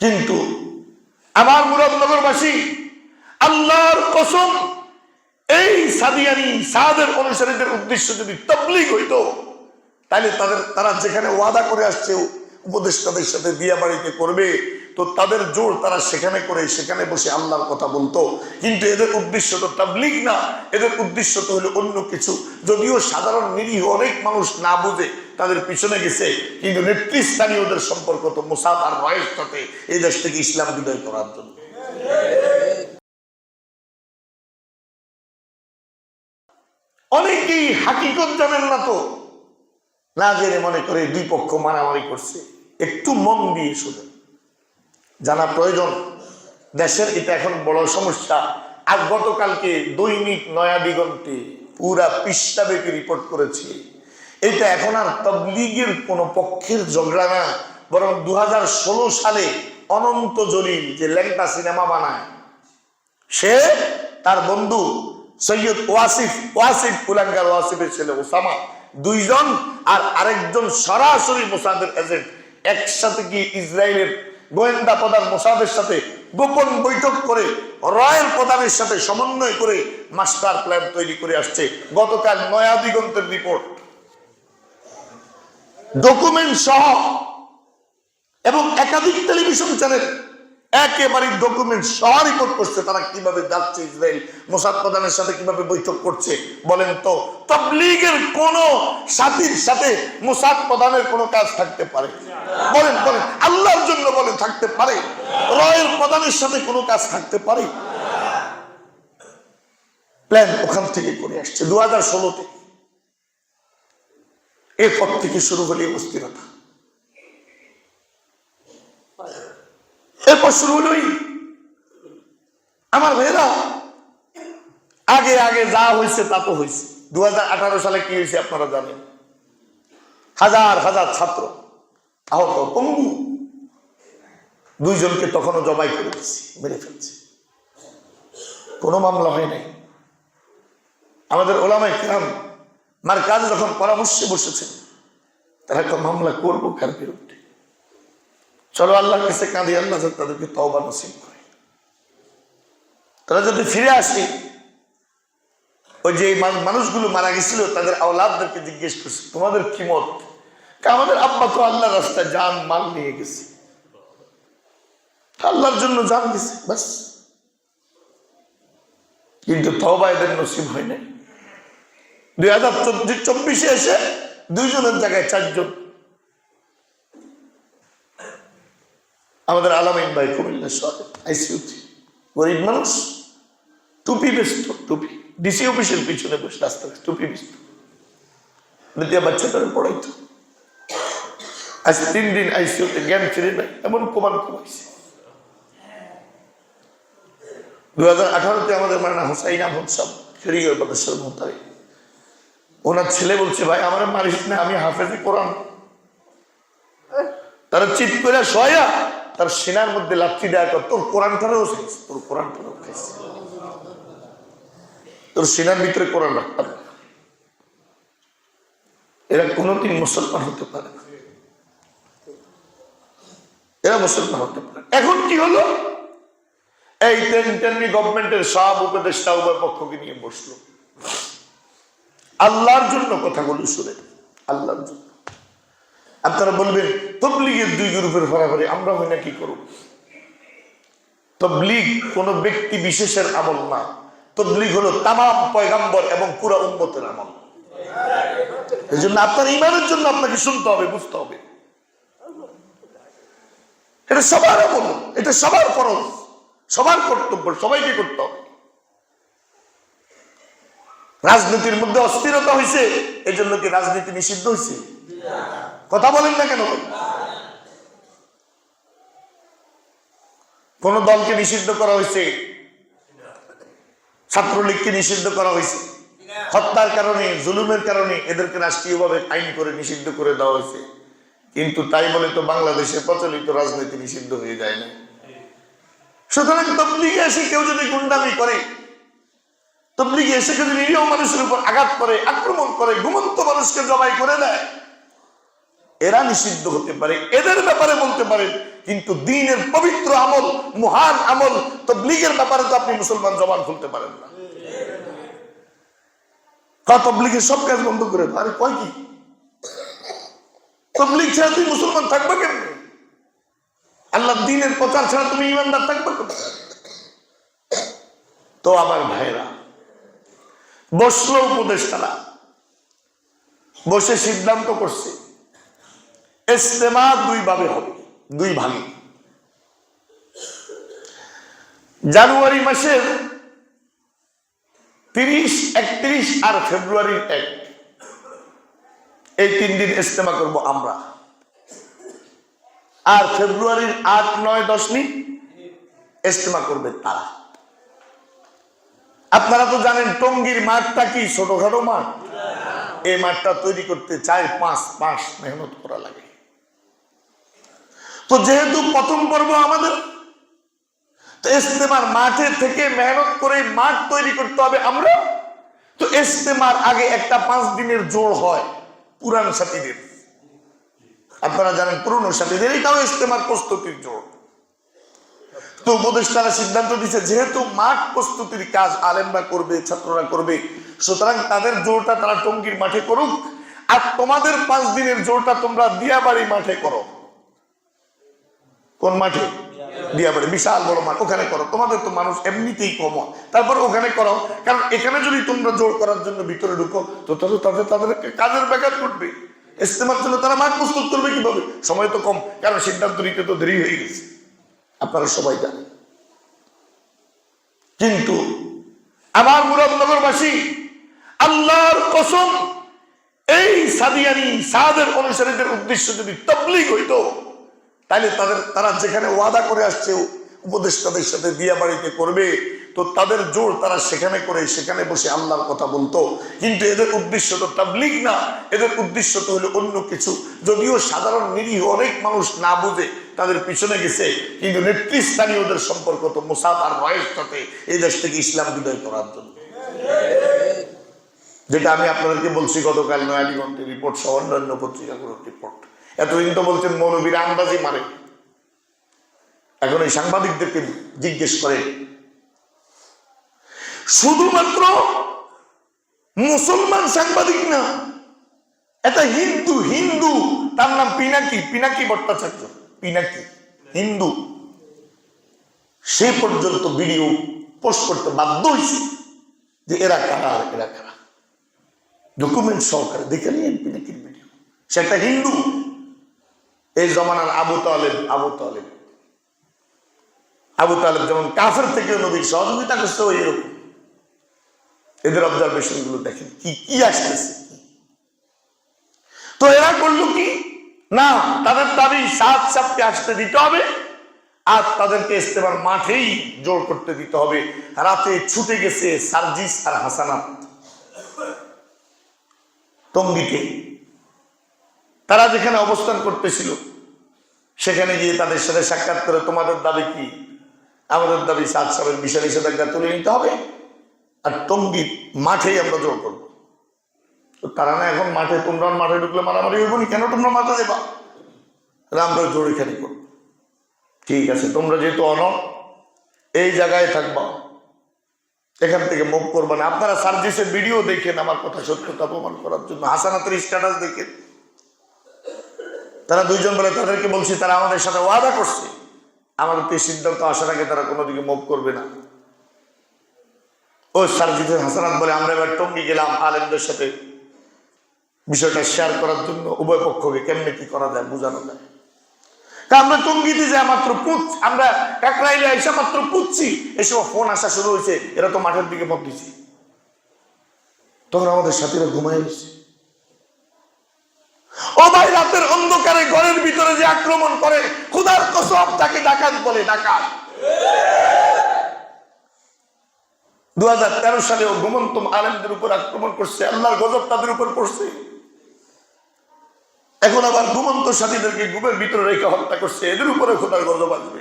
কিন্তু আমার মুরাদনগরবাসী আল্লাহর কসম, এই সাদিয়ানি সাদের অনুসারীদের উদ্দেশ্য যদি তবলিগ হইত তাহলে তাদের, তারা যেখানে ওয়াদা করে আসছে উপদেশ তাদের সাথে বিয়া বাড়িতে করবে, তো তাদের জোর তারা সেখানে করে, সেখানে বসে আল্লাহর কথা বলতো। কিন্তু এদের উদ্দেশ্য তো তাবলিগ না, এদের উদ্দেশ্য তো হলো অন্য কিছু। যদিও সাধারণ নিরীহ অনেক মানুষ না বুঝে তাদের পিছনে গেছে। কিন্তু নেতৃস্থানীয়দের সম্পর্ক তো মোসাদ আর রয়ের সাথে এই দেশ থেকে ইসলাম বিদায় করার জন্য। অনেকেই হাকিকত জানেন না তো। না জেনে মনে করে দুই পক্ষ মারামারি করছে। একটু মন দিয়ে শুনেন জানা প্রয়োজন, দেশের এটা এখন বড় সমস্যা। আর গতকালকে দৈনিক নয়া দিগন্তে পুরা পৃষ্ঠাব্যাপী রিপোর্ট করেছে। এটা এখন আর তবলিগের কোন পক্ষের ঝগড়া না, বরং দু হাজার ষোলো সালে অনন্ত জলিল যে ল্যাংটা সিনেমা বানায়, সে তার বন্ধু সৈয়দ ওয়াসিফ ওয়াসিফ কুলাঙ্গার ওয়াসিফের ছেলে ওসামা, দুইজন আর আরেকজন সরাসরি মোসাদের এজেন্ট, একসাথে কি ইসরায়েলের গোয়েন্দা প্রধান মোসাদের সাথে গোপন বৈঠক করে রয়ের প্রধানের সাথে সমন্বয় করে মাস্টার প্ল্যান তৈরি করে আসছে। গতকাল নয়া দিগন্তের রিপোর্ট। ডকুমেন্ট সহ এবং একাধিক টেলিভিশন চ্যানেল একেবারে ডকুমেন্ট সহ রিপোর্ট করছে তারা কীভাবে যাচ্ছে ইসরায়েল মোসাদ প্রধানের সাথে কীভাবে বৈঠক করছে বলেন তো? তবলিগের কোন সাথীর সাথে মোসাদ প্রধানের কোনো কাজ থাকতে পারে? বলেন বলেন, আল্লাহর জন্য বলে থাকতে পারে? রয়ের প্রধানের সাথে কোনো কাজ থাকতে পারে? প্ল্যান ওখান থেকে করে আসছে। দু হাজার ষোলোতে এরপর থেকে শুরু হলে অস্থিরতা। এরপর শুরু হলোই আমার ভাইরা আগে আগে যা হয়েছে তা তো হয়েছে। দু সালে কি হয়েছে আপনারা জানেন? হাজার হাজার ছাত্র আহত পঙ্গু দুইজনকে তখনও জবাই করে দিচ্ছি মেরে ফেলছে। কোনো মামলা হয় নাই। আমাদের ওলামাই কিরাম মার কাজ যখন পরামর্শে বসেছেন তারা একটা মামলা করব কার বিরুদ্ধে? চলো আল্লাহর কাছে কাঁদি, আল্লাহ যেন তাদেরকে তওবা নসিব করে। তারা যদি ফিরে আসে, ওই যে মানুষগুলো মারা গেছিল, তাদের আওলাদদেরকে জিজ্ঞেস করছে, তোমাদের কি মত? আমাদের আব্বা তো আল্লাহ রাস্তায় যান, মাল নিয়ে গেছে। আল্লাহর জন্য জান গেছে, বাস। কিন্তু তওবা এদের নসিব হয় নাই। দুই হাজার চব্বিশে এসে দুইজনের জায়গায় চারজন। আমাদের আলামিন ভাই কুমিল্লা শহরে আইসিউতে গরিব মানুষ, টুপি বেচত টুপি। ডিসি অফিসের পিছনে বসে রাস্তা টুপি বেচত দ্বিতীয় বাচ্চাদের পড়াইতো। আজ তিন দিন আইসিউতে জ্ঞান ফিরে নাই, এমন কমান কমাইছে। দু হাজার আঠারোতে আমাদের মানা হোসাইন আহমদ সাহ ফেরিগর বাদেশ্বর মোতাবেক ওনার ছেলে বলছে, ভাই, আমার মারিস না আমি হাফেজে কোরআন। তারা চিৎ করে সয়া, তার সেনার মধ্যে লাঠি দেয়া কর, তোর কোরআনটারও খাইছে তোর কোরআনটারও খাইছে তোর সেনার ভিতরে কোরআন রাখতাম এরা কোনোদিন মুসলমান হতে পারে না। এরা মুসলমান হতে পারে এখন কি হলো? এই তেমনি গভর্নমেন্টের সব উপদেষ্টা উভয় পক্ষকে নিয়ে বসল। আল্লাহর জন্য কথাগুলো শুনে। আল্লাহর জন্য। আপনারা বলবেন, তবলিগের দুই গ্রুপের ফরাফরি আমরা হই না কি করব? তবলিগ কোন ব্যক্তি বিশেষের আমল না। তবলিগ হলো তাম পয়গাম্বর এবং পুরা উন্মতের আমল। এই জন্য আপনার ইমানের জন্য আপনাকে শুনতে হবে, বুঝতে হবে। এটা সবার আমল, এটা সবার ফরজ, সবার কর্তব্য, সবাইকে করতে হবে। রাজনীতির মধ্যে অস্থিরতা হয়েছে এই জন্য কি রাজনীতি নিষিদ্ধ হয়েছে কথা বলেন না কেন? কোন দলকে নিষিদ্ধ করা হয়েছে ছাত্রলীগকে নিষিদ্ধ করা হয়েছে হত্যার কারণে, জুলুমের কারণে এদেরকে রাষ্ট্রীয়ভাবে আইন করে নিষিদ্ধ করে দেওয়া হয়েছে কিন্তু তাই বলে তো বাংলাদেশে প্রচলিত রাজনীতি নিষিদ্ধ হয়ে যায় না। সুতরাং তবলিগে এসে কেউ যদি গুন্ডামি করে নিরীহ মানুষের উপর আঘাত করে, আক্রমণ করে, ঘুমন্ত মানুষকে জবাই করে দেয়। এরা নিষিদ্ধ হতে পারে, এদের ব্যাপারে বলতে পারেন, কিন্তু দিনের পবিত্র আমল, মহান আমল, তবলিগের ব্যাপারে তো আপনি মুসলমান জবান খুলতে পারেন না। তবলিগের সব কাজ বন্ধ করে আরে কয় কি? তবলিগ ছাড়া তুই মুসলমান থাকবে কেমনে? আল্লাহ দিনের প্রচার ছাড়া তুমি ইমানদার থাকবে তো আমার ভাইরা বসল উপদেষ্টারা। বসে সিদ্ধান্ত করছে ইস্তেমা দুই ভাবে হবে, দুই ভাগে। জানুয়ারি মাসের তিরিশ, একত্রিশ আর ফেব্রুয়ারির এক। এই তিন দিন ইস্তেমা করব আমরা। আর ফেব্রুয়ারির আট, নয়, দশ দিন ইস্তেমা করবে তারা। আপনারা তো জানেন টঙ্গির মাঠটা কি? ছোটখাটো মাঠ? এই মাঠটা তৈরি করতে চার পাঁচ মাস মেহনত করা লাগে। তো যেহেতু প্রথম পর্ব আমাদের তো ইস্তেমার মাঠে থেকে মেহনত করে মাঠ তৈরি করতে হবে আমরা। তো ইস্তেমার আগে একটা পাঁচ দিনের জোর হয় পুরান সাথীদের। আপনারা জানেন পুরনো সাথীদের এটাও ইস্তেমার প্রস্তুতির জোর। তো উপদেষ্টারা সিদ্ধান্ত দিচ্ছে যেহেতু মাঠ প্রস্তুতির কাজ আলেমরা করবে, ছাত্ররা করবে, সুতরাং তাদের জোরটা তারা টঙ্গির মাঠে করুক, আর তোমাদের পাঁচ দিনের জোরটা তোমরা দিয়াবাড়ি মাঠে করো। কোন মাঠে? দিয়াবাড়ি। বিশাল বড় মাঠ, ওখানে করো। তোমাদের তো মানুষ এমনিতেই কম তারপর ওখানে করো, কারণ এখানে যদি তোমরা জোর করার জন্য ভিতরে ঢুকো, তো তাহলে তাদের তাদের কাজের ব্যাঘাত ঘটবে। ইস্তেমার জন্য তারা মাঠ প্রস্তুত করবে কীভাবে? সময় তো কম, কারণ সিদ্ধান্ত নিতে তো দেরি হয়ে গেছে। আপনারা সবাই জানেন। কিন্তু আমার মুরাদনগরবাসী, আল্লাহর কসম, এই সাদিয়ানি সাদের অনুসারীদের উদ্দেশ্য যদি তবলিগ হইতো তাহলে তাদের, তারা যেখানে ওয়াদা করে আসছে উপদেশ উপদেষ্টাদের সাথে দিয়া বাড়িতে করবে, তো তাদের জোর তারা সেখানে করে, সেখানে বসে আল্লাহর কথা বলতো। কিন্তু এদের উদ্দেশ্য তো তাবলিগ না, এদের উদ্দেশ্য তো হলো অন্য কিছু। যদিও সাধারণ নিরীহ অনেক মানুষ না বুঝে তাদের পিছনে গেছে। কিন্তু নেতৃস্থানীয়দের সম্পর্ক তো মোসাদ আর রয়ের এই দেশ থেকে ইসলাম বিদায় করার জন্য। যেটা আমি আপনাদেরকে বলছি, গতকাল নয়ালিগঞ্জের রিপোর্ট সহ অন্যান্য পত্রিকাগুলোর রিপোর্ট। এতদিন তো বলছেন মৌলবীরা আন্দাজি মারে। এখন এই সাংবাদিকদেরকে জিজ্ঞেস করে, শুধুমাত্র মুসলমান সাংবাদিক না, এটা হিন্দু হিন্দু, তার নাম পিনাকি পিনাকি ভট্টাচার্য। পিনাকি, হিন্দু সে পর্যন্ত ভিডিও পোস্ট করতে বাধ্য হয়েছে যে এরা কারা আর এরা কারা। ডকুমেন্ট সহকারে দেখে নিয়ে পিনাকির ভিডিও। সেটা হিন্দু, এই জমানার আবু তালেব আবু তালেব। আবু তালেব যেমন কাফের থেকে নবীর সহযোগিতা করছে ওই এরকম এদের অবজারভেশনগুলো দেখেন, কি কি আসতেছে তো এরা করল কি? না, তাদের দাবি সাত সাতকে আসতে দিতে হবে, আর তাদেরকে ইস্তেমার মাঠেই জোর করতে দিতে হবে। রাতে ছুটে গেছে সার্জিস আর হাসানাত টঙ্গিতে। তারা যেখানে অবস্থান করতেছিল, সেখানে গিয়ে তাদের সাথে সাক্ষাৎ করে, তোমাদের দাবি কি? আমাদের দাবি সাত সালের বিষয় নিষেধাজ্ঞা তুলে নিতে হবে, আর টঙ্গি মাঠেই আমরা জোর করব। তারা না এখন মাঠে, তোমরা মাঠে ঢুকলে মারামারি হইব কেন তোমরা মাঠে দেবা আমরা জোর এখানে করব ঠিক আছে, তোমরা যেহেতু অন এই জায়গায় থাকবা। এখান থেকে মুখ করবা না। আপনারা সার্জিসের ভিডিও দেখেন আমার কথা সত্যতা প্রমাণ করার জন্য। হাসানাতের স্ট্যাটাস দেখেন। তারা দুইজন বলে তাদেরকে বলছি, তারা আমাদের সাথে ওয়াদা করছে। আমাদের তো সিদ্ধান্ত আসার আগে তারা কোনো দিকে মুভ করবে না। ও সার্জিসের হাসানাত বলে, আমরা এবার টঙ্গি গেলাম আলেমদের সাথে। বিষয়টা শেয়ার করার জন্য উভয় পক্ষকে কেমনে কি করা যায় বোঝানো যায়। আমরা টঙ্গিতে যাই মাত্র পুঁচ আমরা কাকরাইলে এসে মাত্র পুচ্ছি এসব ফোন আসা শুরু হয়েছে, এরা তো মাঠের দিকে মত দিচ্ছে তখন আমাদের সাথীরা ঘুমায় গেছে। ও ভাই, রাতের অন্ধকারে ঘরের ভিতরে যে আক্রমণ করে, খুদার কসম তাকে ডাকাত বলে, ডাকাত। দু হাজার তেরো সালেও ঘুমন্তম আলেমদের উপর আক্রমণ করছে, আল্লাহর গজব তাদের উপর পড়ছে। এখন আবার ঘুমন্ত সাথীদেরকে ঘুমের ভিতরে রেখে হত্যা করছে, এদের উপরে খোদার গজব আসবে।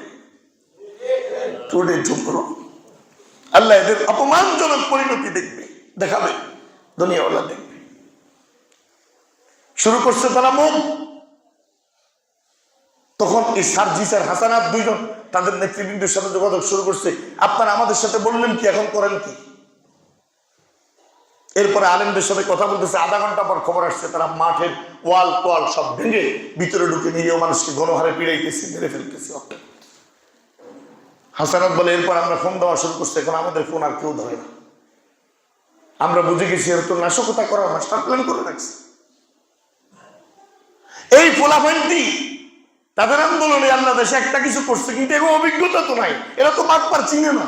আল্লাহ এদের অপমানজনক পরিণতি দেখবে, দেখাবে, দুনিয়াওয়ালা দেখবে। শুরু করছে তারা মুখ। তখন এই সার্জিস আর হাসানাত দুইজন তাদের নেতৃবৃন্দের সাথে যোগাযোগ শুরু করছে। আপনারা আমাদের সাথে বললেন কি, এখন করেন কি? এরপরে আলেমদের সাথে কথা বলতেছে, আধা ঘণ্টা পর খবর আসছে, তারা মাঠের ওয়াল তোয়াল সব ভেঙে ভিতরে ঢুকে নিরীহ মানুষকে গণহারে পিড়াইতেছে, মেরে ফেলতেছে হাসানাত বলে, এরপর আমরা ফোন দেওয়া শুরু করছি, এখন আমাদের ফোন আর কেউ ধরে না। আমরা বুঝে গেছি, এর তো নাশকতা করার মাস্টার প্ল্যান করে রাখছে। এই ফোলাফান্টি তাদের আন্দোলনে আল্লাহ দেশে একটা কিছু করছে, কিন্তু এরকম অভিজ্ঞতা তো নাই। এরা তো বাটপার চিনে না।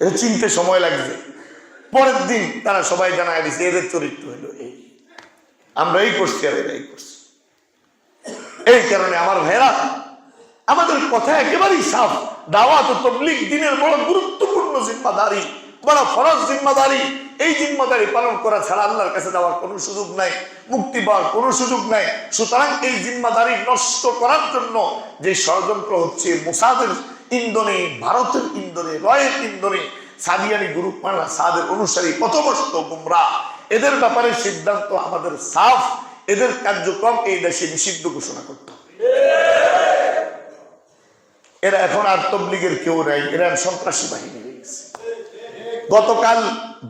এটা চিনতে সময় লাগছে। পরের দিন তারা সবাই জানায় দিচ্ছে এদের চরিত্র হলো এই। আমরা এই করছি আর এই করছি। এই কারণে আমার ভাইরা আমাদের কথা একেবারেই সাফ। দাওয়াত ও তবলিগ দিনের বড় গুরুত্বপূর্ণ জিম্মাদারি, বড় ফরজ জিম্মাদারি। এই জিম্মাদারি পালন করা ছাড়া আল্লাহর কাছে যাওয়ার কোনো সুযোগ নাই, মুক্তি পাওয়ার কোনো সুযোগ নাই। সুতরাং এই জিম্মাদারি নষ্ট করার জন্য যে ষড়যন্ত্র হচ্ছে, মোসাদের ইন্দনে ভারতের ইন্দনে রয়ের ইন্দনে সাদিয়ানি গ্রুপ মানা সাদের অনুসারী পথভ্রষ্ট গুমরা। এদের ব্যাপারে সিদ্ধান্ত আমাদের সাফ। এদের কার্যক্রম এই দেশে নিষিদ্ধ ঘোষণা করতে এরা এখন আর তবলিগের কেউ নাই, এরা সন্ত্রাসী বাহিনী হয়ে গেছে। গতকাল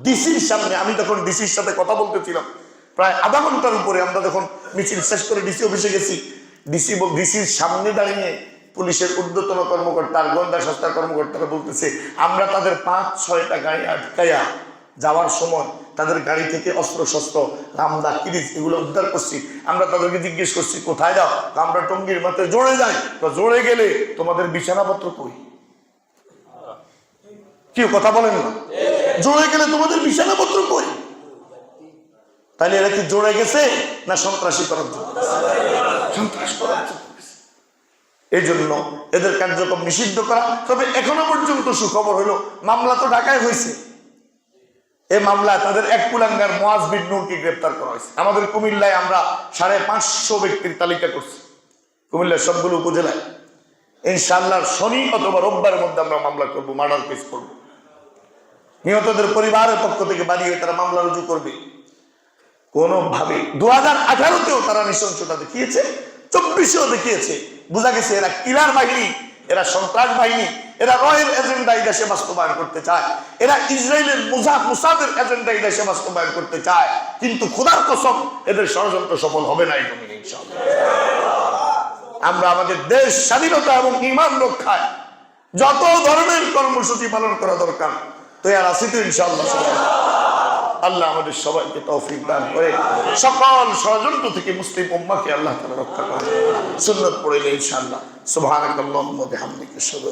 ডিসির সামনে, আমি তখন ডিসির সাথে কথা বলতেছিলাম, প্রায় আধা ঘণ্টার উপরে আমরা যখন মিছিল শেষ করে ডিসি অফিসে গেছি, ডিসি ডিসির সামনে দাঁড়িয়ে পুলিশের ঊর্ধ্বতন কর্মকর্তা আর গোয়েন্দা সংস্থার কর্মকর্তারা বলতেছে, আমরা তাদের পাঁচ, ছয়টা গাড়ি আটকাইয়া যাওয়ার সময় তাদের গাড়ি থেকে অস্ত্র শস্ত্র রামদা কিরিজ এগুলো উদ্ধার করছি। আমরা তাদেরকে জিজ্ঞেস করছি, কোথায় যাও? আমরা টঙ্গির মাথায় জোরে যাই। তো জোরে গেলে তোমাদের বিছানাপত্র কই? কেউ কথা বলেন না। জোরে গেলে তোমাদের বিছানাপত্র কই? তাহলে এরা কি জোরে গেছে না সন্ত্রাসী করার জন্য? সন্ত্রাস করার জন্য। এই জন্য এদের কার্যক্রম নিষিদ্ধ করা। তবে এখনও পর্যন্ত সুখবর হলো, মামলা তো ঢাকায় হয়েছে। এই মামলায় তাদের এক কুলাঙ্গার মোয়াজ বিন নূরকে গ্রেপ্তার করা হয়েছে। আমাদের কুমিল্লায় আমরা সাড়ে পাঁচশো ব্যক্তির তালিকা করছি, কুমিল্লার সবগুলো উপজেলায়। ইনশাল্লাহ শনি অথবা রোববারের মধ্যে আমরা মামলা করব, মার্ডার কেস করব। নিহতদের পরিবারের পক্ষ থেকে বাড়িয়ে তারা মামলা রুজু করবে। কোনোভাবে দু হাজার আঠারোতেও তারা নৃশংসতা দেখিয়েছে, চব্বিশেও দেখিয়েছে। বোঝা গেছে, এরা কিলার বাহিনী, এরা সন্ত্রাস বাহিনী, এরা রয়ের এজেন্ডা এই দেশে বাস্তবায়ন করতে চায়, এরা ইসরায়েলের মুজা মুসাদের এজেন্ডা এই দেশে বাস্তবায়ন করতে চায়, কিন্তু খোদার কসম, এদের ষড়যন্ত্র সফল হবে না জমিনে আমরা আমাদের দেশ স্বাধীনতা এবং ইমান রক্ষায় যত ধরনের কর্মসূচি পালন করা দরকার, তৈয়ার আছি তো, ইনশাআল্লাহ, সবাই। আল্লাহ আমাদের সবাইকে তৌফিক দান করে। সকল ষড়যন্ত্র থেকে মুসলিম উম্মাকে আল্লাহ তাআলা রক্ষা করে সুন্দর পড়িলে ইনশাআল্লাহ। ওয়া বিহামদিকা, আশহাদু